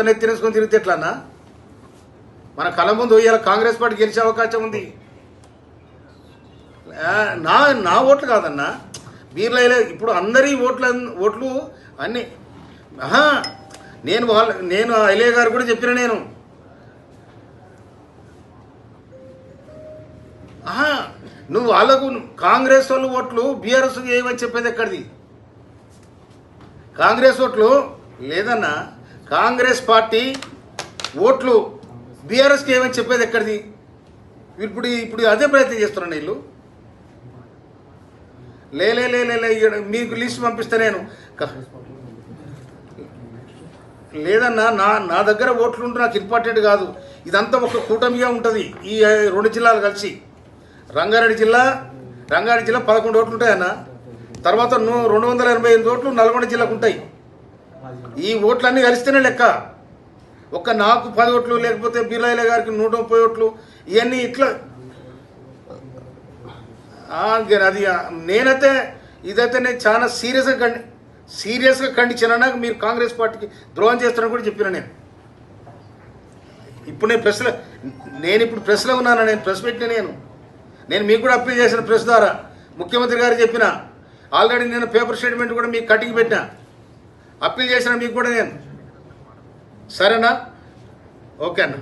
మొత్తం నెత్తినేసుకొని తిరిగితే ఎట్లన్నా మన కళ్ళ ముందు ఇవాళ కాంగ్రెస్ పార్టీ గెలిచే అవకాశం ఉంది. నా నా ఓట్లు కాదన్నా. వీళ్ళ ఇప్పుడు అందరి ఓట్ల ఓట్లు అన్ని. ఆహా నేను వాళ్ళ నేను ఐలే గారు కూడా చెప్పిన నేను. ఆహా నువ్వు వాళ్ళకు కాంగ్రెస్ వాళ్ళు ఓట్లు బీఆర్ఎస్ ఏమని చెప్పేది ఎక్కడిది? కాంగ్రెస్ ఓట్లు లేదన్నా. కాంగ్రెస్ పార్టీ ఓట్లు బీఆర్ఎస్కి ఏమని చెప్పేది ఎక్కడిది? ఇప్పుడు ఇప్పుడు అదే ప్రయత్నం చేస్తున్నాను వీళ్ళు. లేలే లే లే మీకు లిస్ట్ పంపిస్తే నేను. లేదన్నా నా నా దగ్గర ఓట్లు ఉంటే నాకు ఇంపార్టెంట్ కాదు. ఇదంతా ఒక కూటమిగా ఉంటుంది. ఈ రెండు జిల్లాలు కలిసి. రంగారెడ్డి జిల్లా రంగారెడ్డి జిల్లా పదకొండు ఓట్లు ఉంటాయన్న. తర్వాత రెండు వందల ఎనభై ఎనిమిది ఓట్లు నల్గొండ జిల్లాకు ఉంటాయి. ఈ ఓట్లన్నీ కలిస్తేనే లెక్క. ఒక్క నాకు పది ఓట్లు లేకపోతే బిర్లాయిల గారికి నూట ముప్పై ఓట్లు ఇవన్నీ ఇట్లా. అది నేనైతే ఇదైతే నేను చాలా సీరియస్గా కండి సీరియస్గా ఖండించాను. మీరు కాంగ్రెస్ పార్టీకి ద్రోహం చేస్తారని కూడా చెప్పిన నేను. ఇప్పుడు నేను ప్రెస్లో నేను ఇప్పుడు ప్రెస్లో ఉన్నాను? నేను ప్రెస్ పెట్టిన నేను. నేను మీకు కూడా అప్పీల్ చేసిన ప్రెస్ ద్వారా ముఖ్యమంత్రి గారు చెప్పిన. ఆల్రెడీ నేను పేపర్ స్టేట్మెంట్ కూడా మీకు కటింగ్ పెట్టిన. అప్పీల్ చేసిన మీకు కూడా నేను. సరేనా? ఓకే అన్న